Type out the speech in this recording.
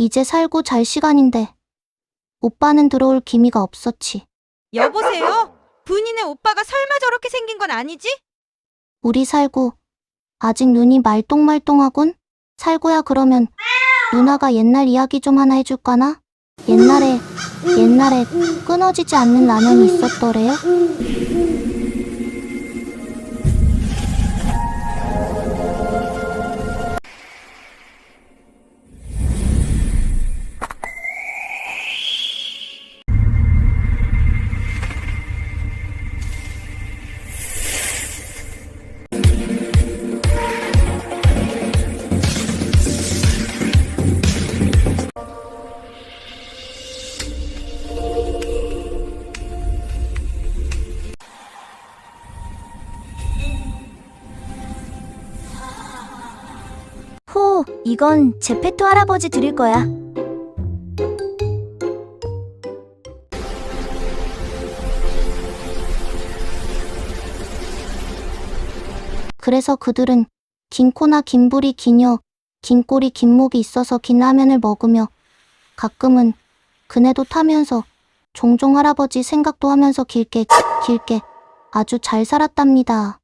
이제 살고 잘 시간인데. 오빠는 들어올 기미가 없었지. 여보세요? 분이네 오빠가 설마 저렇게 생긴 건 아니지? 우리 살고 아직 눈이 말똥말똥하군? 살고야 그러면 누나가 옛날 이야기 좀 하나 해줄까나? 옛날에 옛날에 끊어지지 않는 라면이 있었더래요. 호, 이건 제페토 할아버지 드릴 거야. 그래서 그들은 긴 코나 긴 불이 기녀, 긴 꼬리 긴 목이 있어서 긴 라면을 먹으며 가끔은 그네도 타면서 종종 할아버지 생각도 하면서 길게 길게 아주 잘 살았답니다.